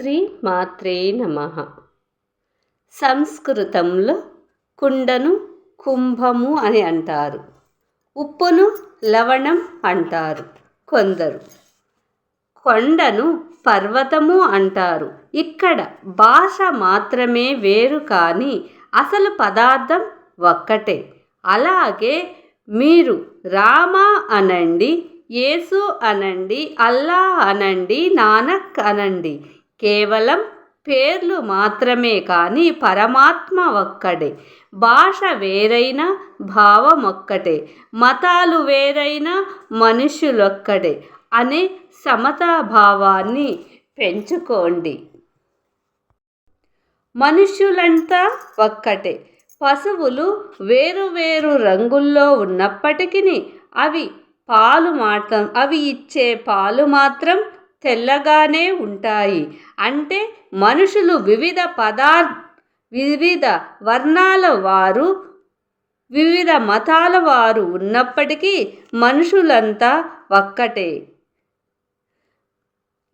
శ్రీ మాత్రే నమ. సంస్కృతంలో కుండను కుంభము అని అంటారు. ఉప్పును లవణం అంటారు కొందరు. కొండను పర్వతము అంటారు. ఇక్కడ భాష మాత్రమే వేరు కానీ అసలు పదార్థం ఒక్కటే. అలాగే మీరు రామ అనండి యేసు అనండి అల్లా అనండి నానక్ అనండి కేవలం పేర్లు మాత్రమే కానీ పరమాత్మ ఒక్కడే భాష వేరైన భావం ఒక్కటే. మతాలు వేరైన మనుషులొక్కడే అనే సమతాభావాన్ని పెంచుకోండి. మనుషులంతా ఒక్కటే. పశువులు వేరు వేరు రంగుల్లో ఉన్నప్పటికీ అవి పాలు మాత్రం అవి ఇచ్చే పాలు మాత్రం తెల్లగానే ఉంటాయి. అంటే మనుషులు వివిధ పదార్ వివిధ వర్ణాల వారు వివిధ మతాల వారు ఉన్నప్పటికీ మనుషులంతా ఒక్కటే.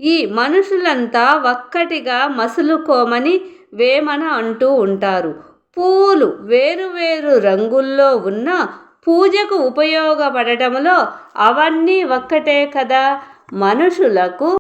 ఈ మనుషులంతా ఒక్కటిగా మసులుకోమని వేమన అంటూ ఉంటారు. పూలు వేరు వేరు రంగుల్లో ఉన్న పూజకు ఉపయోగపడటంలో అవన్నీ ఒక్కటే కదా? మనుషులకు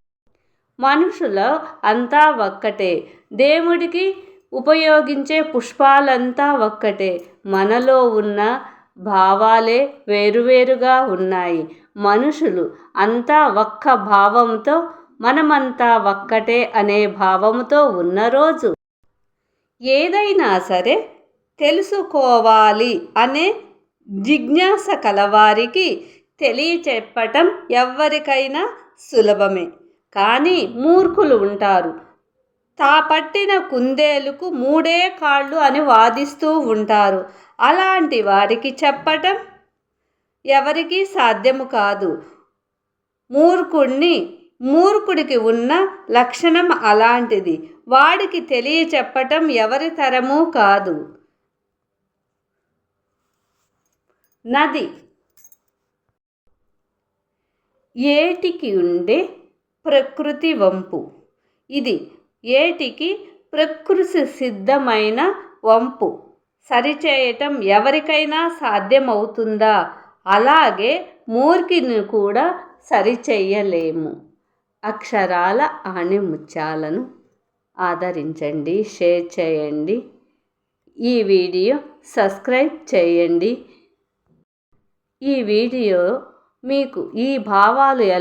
మనుషుల అంతా ఒక్కటే. దేవుడికి ఉపయోగించే పుష్పాలంతా ఒక్కటే. మనలో ఉన్న భావాలే వేరువేరుగా ఉన్నాయి. మనుషులు అంతా ఒక్క భావంతో మనమంతా ఒక్కటే అనే భావంతో ఉన్న రోజు. ఏదైనా సరే తెలుసుకోవాలి అనే జిజ్ఞాస కలవారికి తెలియచెప్పటం ఎవ్వరికైనా సులభమే. కానీ మూర్ఖులు ఉంటారు. తా పట్టిన కుందేలుకు మూడే కాళ్ళు అని వాదిస్తూ ఉంటారు. అలాంటి వారికి చెప్పటం ఎవరికీ సాధ్యము కాదు. మూర్ఖుడిని మూర్ఖుడికి ఉన్న లక్షణం అలాంటిది. వాడికి తెలియచెప్పటం ఎవరి తరమూ కాదు. నది ఏటికి ఉండే ప్రకృతి వంపు. ఇది ఏటికి ప్రకృతి సిద్ధమైన వంపు. సరిచేయటం ఎవరికైనా సాధ్యమవుతుందా? అలాగే మూర్ఖిని కూడా సరిచేయలేము. అక్షరాల ఆణిముత్యాలను ఆదరించండి షేర్ చేయండి. ఈ వీడియో సబ్స్క్రైబ్ చేయండి. ఈ వీడియో మీకు ఈ భావాలు ఎలా